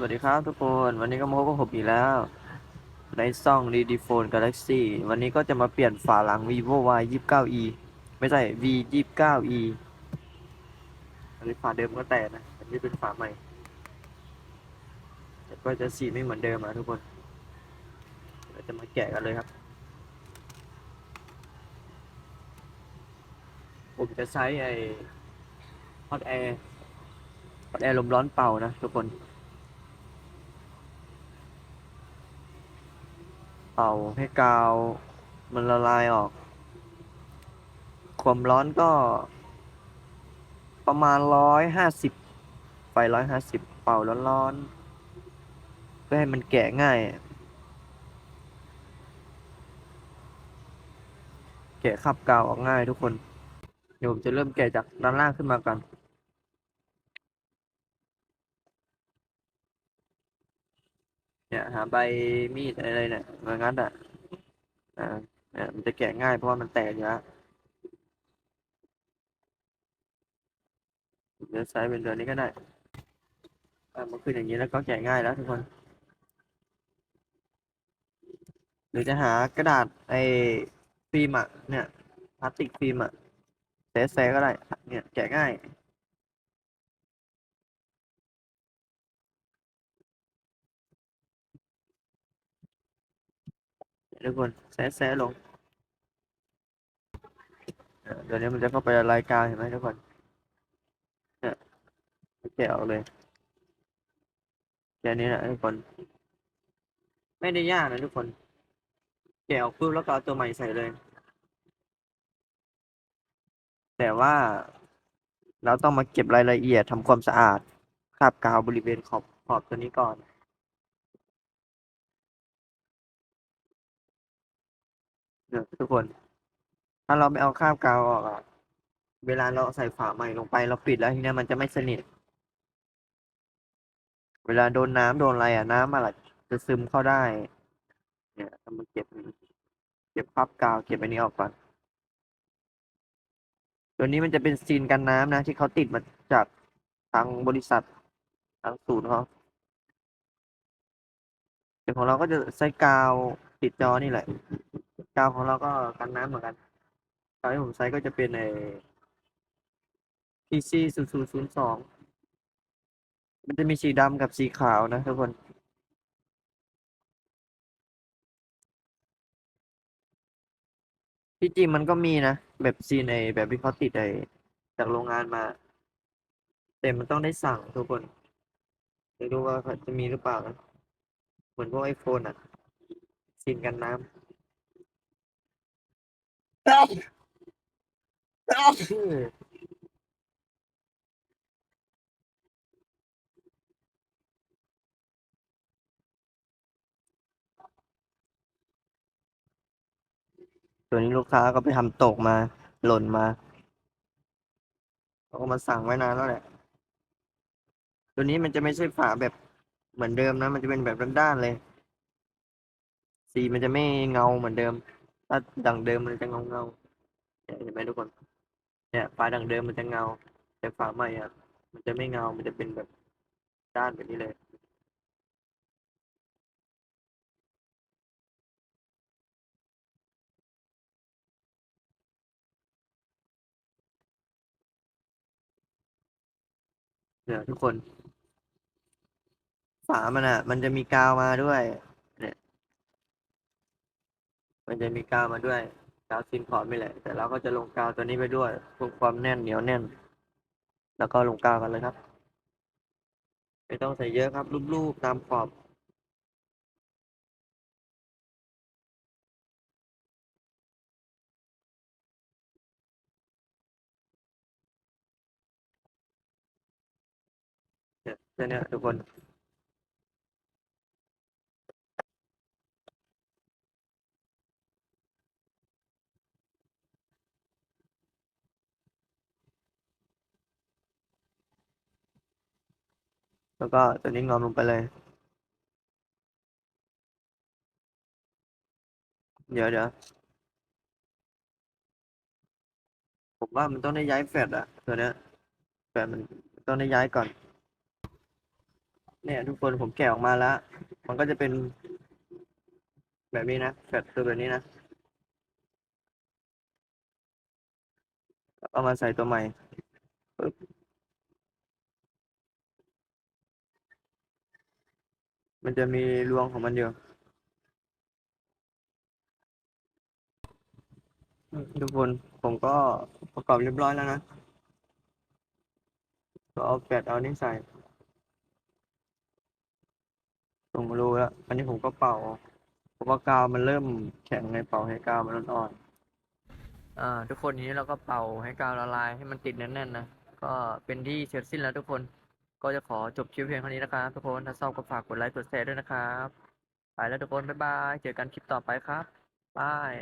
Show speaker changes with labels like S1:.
S1: สวัสดีครับทุกคน วันนี้ก็มาพบกับผมอีกแล้ว ในซ่อง d d Phone Galaxy วันนี้ก็จะมาเปลี่ยนฝาหลัง vivo y 29e ไม่ใช่ v 29e อันนี้ฝาเดิมก็แตกนะ อันนี้เป็นฝาใหม่แต่ก็จะสีไม่เหมือนเดิมอะทุกคนเราจะมาแกะกันเลยครับ ผมจะใช้ไอ้ hot air hot air ลมร้อนเป่านะทุกคน เป่าให้กาวมันละลายออก ความร้อนก็ ประมาณร้อยห้าสิบไฟร้อยห้าสิบเป่าร้อนๆเพื่อให้มันแกะง่าย แกะขับกาวออกง่ายทุกคน เดี๋ยวผมจะเริ่มแกะจากด้านล่างขึ้นมากัน เนี่ย หาใบมีดอะไรเนี่ยมางัดอะอ่าเนี่ยมันจะแกะง่ายเพราะว่ามันแตกอยู่แล้วเดี๋ยวใช้เป็นเดือนนี้ก็ได้อ่ามันขึ้นอย่างนี้แล้วก็แกะง่ายแล้วทุกคน หรือจะหากระดาษไอ้ฟิล์มอะเนี่ยพลาสติกฟิล์มอะแซะๆก็ได้ เนี่ยแกะง่าย ทุกคนแซะแซะลงเดี๋ยวนี้มันจะเข้าไปรายการเห็นไหมทุกคนเนี่ยแกะออกเลยแค่นี้แหละทุกคน ไม่ได้ยากนะทุกคน แกะออกปุ๊บแล้วก็เอาตัวใหม่ใส่เลย แต่ว่าเราต้องมาเก็บรายละเอียดทำความสะอาดคราบกาวบริเวณขอบขอบตัวนี้ก่อน นี่ยทุกคน ถ้าเราไม่เอาคราบกาวออกอะเวลาเราใส่ฝาใหม่ลงไปเราปิดแล้วทีนี้มันจะไม่สนิท เวลาโดนน้ำโดนอะไรอะน้ำอะไรจะซึมเข้าได้ เนี่ยเอามาเก็บเก็บคราบกาวเก็บอันนี้ออกก่อนตัวนี้มันจะเป็นซีนกันน้ำนะ ที่เขาติดมาจากทางบริษัททางศูนย์เขาแต่ของเราก็จะใช้กาวติดจอนี่แหละ กาวของเราก็กันน้ำเหมือนกันกาวที่ผมใช้ก็จะเป็นไอ้ PC ศูนย์ศูนย์ศูนย์สองมันจะมีสีดำกับสีขาวนะทุกคนที่จริงมันก็มีนะ แบบซีในแบบที่เขาติดไอจากโรงงานมา แต่มันต้องได้สั่งทุกคนไม่รู้ว่าเขาจะมีหรือเปล่านะเหมือนพวกไอโฟนอะซีนกันน้ำ ตัวนี้ลูกค้าก็ไปทำตกมา หล่นมาเขาก็มาสั่งไว้นานแล้วแหละ ตัวนี้มันจะไม่ใช่ฝาแบบเหมือนเดิมนะ มันจะเป็นแบบด้านๆเลย สีมันจะไม่เงาเหมือนเดิม ถ้าดังเดิมมันจะเงาเงาเนี่ยเห็นไหมทุกคน เนี่ยฝาดังเดิมมันจะเงา แต่ฝาใหม่อะ มันจะไม่เงา มันจะเป็นแบบด้านแบบนี้เลยเนี่ยทุกคน ฝามันอะ มันจะมีกาวมาด้วย มันจะมีกาวมาด้วยกาวซินขอบนี่แหละ แต่เราก็จะลงกาวตัวนี้ไปด้วยเพื่อความแน่นเหนียวแน่น แล้วก็ลงกาวกันเลยครับ ไม่ต้องใส่เยอะครับรูปๆตามขอบเนี่ยแค่เนี้ยทุกคน แล้วก็ตัวนี้งอมลงไปเลย เดี๋ยวเดี๋ยวผมว่ามันต้องได้ย้ายแฟลชอะตัวเนี้ยแฟลชมันต้องได้ย้ายก่อน เนี่ยทุกคนผมแกะออกมาแล้ว มันก็จะเป็นแบบนี้นะแบบตัวแบบนี้นะเอามาใส่ตัวใหม่ปึ๊บ มันจะมีรวงของมันอยู่อืมทุกคนผมก็ประกอบเรียบร้อยแล้วนะ ก็เอาแปดเอานี่ใส่ตรงรูแล้ว อันนี้ผมก็เป่าเพราะว่ากาวมันเริ่มแข็งในเป่าให้กาวมันอ่อนๆอ่า ทุกคนนี้เราก็เป่าให้กาวละลายให้มันติดแน่นๆนะ ก็เป็นที่เสร็จสิ้นแล้วทุกคน ก็จะขอจบคลิปเพียงเท่านี้นะครับทุกคนถ้าชอบก็ฝากกดไลค์กดแชร์ด้วยนะครับ ไปแล้วทุกคน บ๊ายบาย เจอกันคลิปต่อไปครับบาย